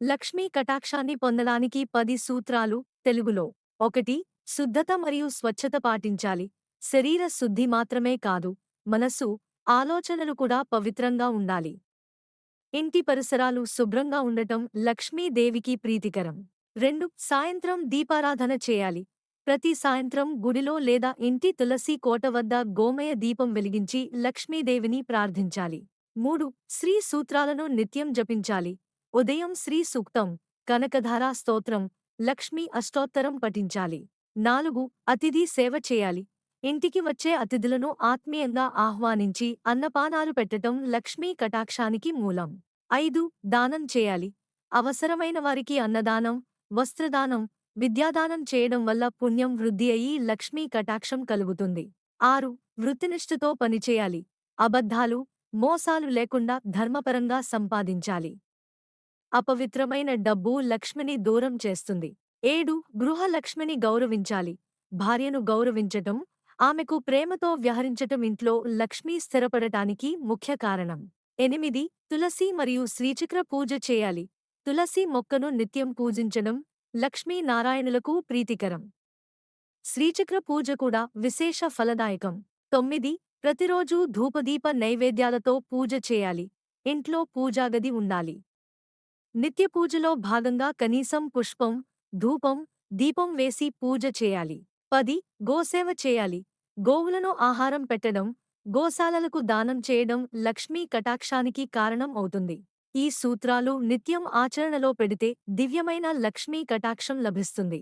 లక్ష్మీ కటాక్షాన్ని పొందడానికి పది సూత్రాలు తెలుగులో. ఒకటి శుద్ధత మరియు స్వచ్ఛత పాటించాలి. శరీర శుద్ధి మాత్రమే కాదు మనసు ఆలోచనలు కూడా పవిత్రంగా ఉండాలి. ఇంటి పరిసరాలు శుభ్రంగా ఉండటం లక్ష్మీదేవికి ప్రీతికరం. రెండు సాయంత్రం దీపారాధన చేయాలి. ప్రతి సాయంత్రం గుడిలో లేదా ఇంటి తులసి కోట వద్ద గోమయ దీపం వెలిగించి లక్ష్మీదేవిని ప్రార్థించాలి. మూడు శ్రీ సూత్రాలను నిత్యం జపించాలి. ఉదయం శ్రీ సూక్తం కనకధారా స్తోత్రం లక్ష్మీ అష్టోత్తరం పఠించాలి. నాలుగు అతిథి సేవ చేయాలి. ఇంటికి వచ్చే అతిథులను ఆత్మీయంగా ఆహ్వానించి అన్నపానాలు పెట్టటం లక్ష్మీ కటాక్షానికి మూలం. ఐదు దానం చేయాలి. అవసరమైన వారికి అన్నదానం వస్త్రదానం విద్యాదానం చేయడం వల్ల పుణ్యం వృద్ధి అయి లక్ష్మీ కటాక్షం కలుగుతుంది. ఆరు వృత్తినిష్ఠతో పనిచేయాలి. అబద్ధాలు మోసాలు లేకుండా ధర్మపరంగా సంపాదించాలి. అపవిత్రమైన డబ్బు లక్ష్మిని దూరం చేస్తుంది. ఏడు గృహలక్ష్మిని గౌరవించాలి. భార్యను గౌరవించటం ఆమెకు ప్రేమతో వ్యవహరించటం ఇంట్లో లక్ష్మీ స్థిరపడటానికి ముఖ్య కారణం. ఎనిమిది తులసి మరియు శ్రీచక్ర పూజ చేయాలి. తులసి మొక్కను నిత్యం పూజించడం లక్ష్మీ నారాయణులకు ప్రీతికరం. శ్రీచక్ర పూజ కూడా విశేష ఫలదాయకం. తొమ్మిది ప్రతిరోజూ ధూపదీప నైవేద్యాలతో పూజ చేయాలి. ఇంట్లో పూజాగది ఉండాలి. నిత్య పూజలో భాగంగా కనీసం పుష్పం ధూపం దీపం వేసి పూజ చేయాలి. పది గోసేవ చేయాలి. గోవులను ఆహారం పెట్టడం గోశాలలకు దానం చేయడం లక్ష్మీ కటాక్షానికి కారణం అవుతుంది. ఈ సూత్రాలు నిత్యం ఆచరణలో పెడితే దివ్యమైన లక్ష్మీ కటాక్షం లభిస్తుంది.